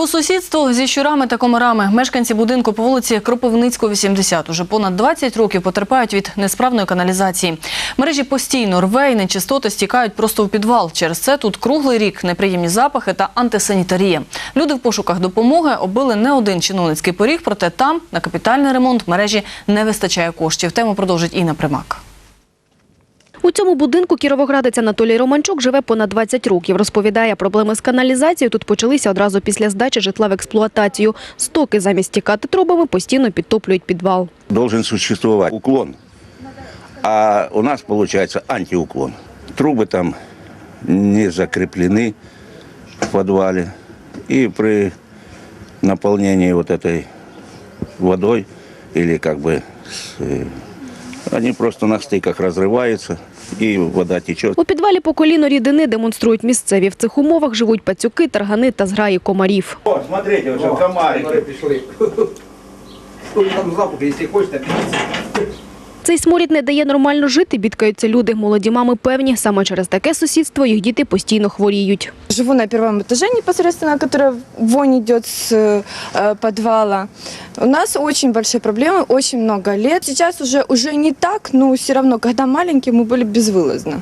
По сусідству зі щурами та комарами мешканці будинку по вулиці Кропивницького, 80 уже понад 20 років потерпають від несправної каналізації. Мережі постійно рве і нечистоти стікають просто в підвал. Через це тут круглий рік неприємні запахи та антисанітарія. Люди в пошуках допомоги оббили не один чиновницький поріг, проте там на капітальний ремонт мережі не вистачає коштів. Тему продовжить Інна Примак. У цьому будинку кіровоградець Анатолій Романчук живе понад 20 років. Розповідає, проблеми з каналізацією тут почалися одразу після здачі житла в експлуатацію. Стоки замість тікати трубами постійно підтоплюють підвал. должен существовать уклон, а у нас получается антиуклон. Трубы там не закреплены в подвале, и при наполнении вот этой водой или как бы с, э, они просто на стыках разрываются, и вода течет. У підвалі по коліно рідини демонструють місцеві. В цих умовах живуть пацюки, таргани та зграї комарів. О, смотрите, уже комарики. Пішли. Хто там запах, якщо хочете, Цей сморід не дає нормально жити, бідкаються люди. Молоді мами певні, саме через таке сусідство їх діти постійно хворіють. Живу на первом этаже непосредственно, которая вонь идет с э, подвала. У нас очень большие проблемы, очень много лет. Сейчас уже, уже не так, но все равно, когда маленькие, мы были безвылазно.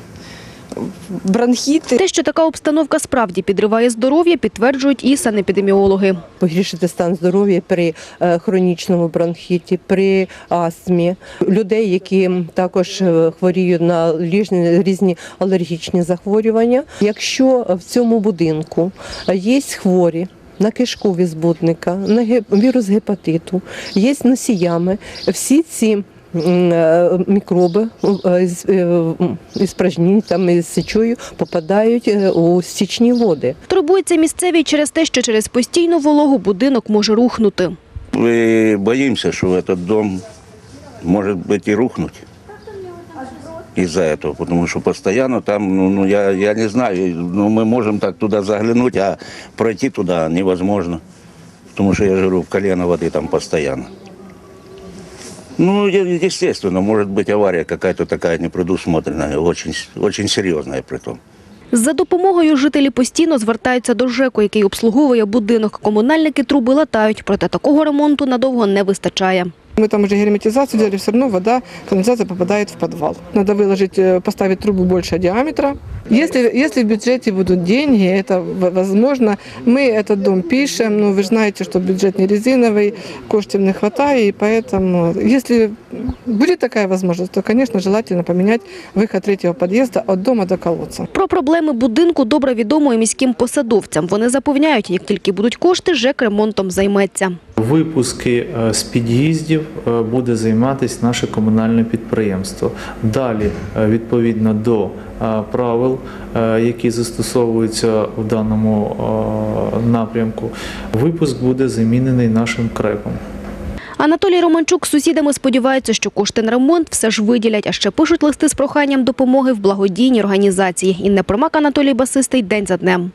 Бронхиты. Те, що така обстановка справді підриває здоров'я, підтверджують і санепідеміологи. погіршити стан здоров'я при е, хронічному бронхіті, при астмі, людей, які також е, хворіють на ліжні- різні алергічні захворювання. Якщо в цьому будинку є хворі. На кишкові збудника, на вірус гепатиту, є носіями. Всі ці е, мікроби е, із, е, м, із пражнін, там із сечою попадають е, у стічні води. Турбуються місцеві через те, що через постійну вологу будинок може рухнути. Мы боимся, что этот дом может быть и рухнуть из-за этого, потому что постоянно там, ну, ну, я, я не знаю, ну, мы можем так туда заглянуть, а пройти туда невозможно, потому что я же говорю, в колено воды там постоянно. Ну, е- естественно, может быть авария какая-то такая непредусмотренная, очень, с- очень серьезная при том. За допомогою жителі постійно звертаються до ЖЕКу, який обслуговує будинок. Комунальники труби латають, проте такого ремонту надовго не вистачає. Мы там уже герметизацию делали, все равно вода, канализация попадает в подвал. Надо выложить, э, поставить трубу больше диаметра. Если, если в бюджете будут деньги, это в- возможно. Мы этот дом пишем, но вы же знаете, что бюджет не резиновый, коштів не хватает, и поэтому, если будет такая возможность, то, конечно, желательно поменять выход третьего подъезда от дома до колодца. Про проблеми будинку добре відомо і міським посадовцям. Вони запевняють, як тільки будуть кошти, ЖЕК ремонтом займеться. Випуски е, з під'їздів е, буде займатися наше комунальне підприємство. Далі, е, відповідно до е, правил, е, які застосовуються в даному е, напрямку, випуск буде замінений нашим крепом. Анатолій Романчук з сусідами сподівається, що кошти на ремонт все ж виділять, а ще пишуть листи з проханням допомоги в благодійній організації. Інна Примак, Анатолій Басистий. День за днем.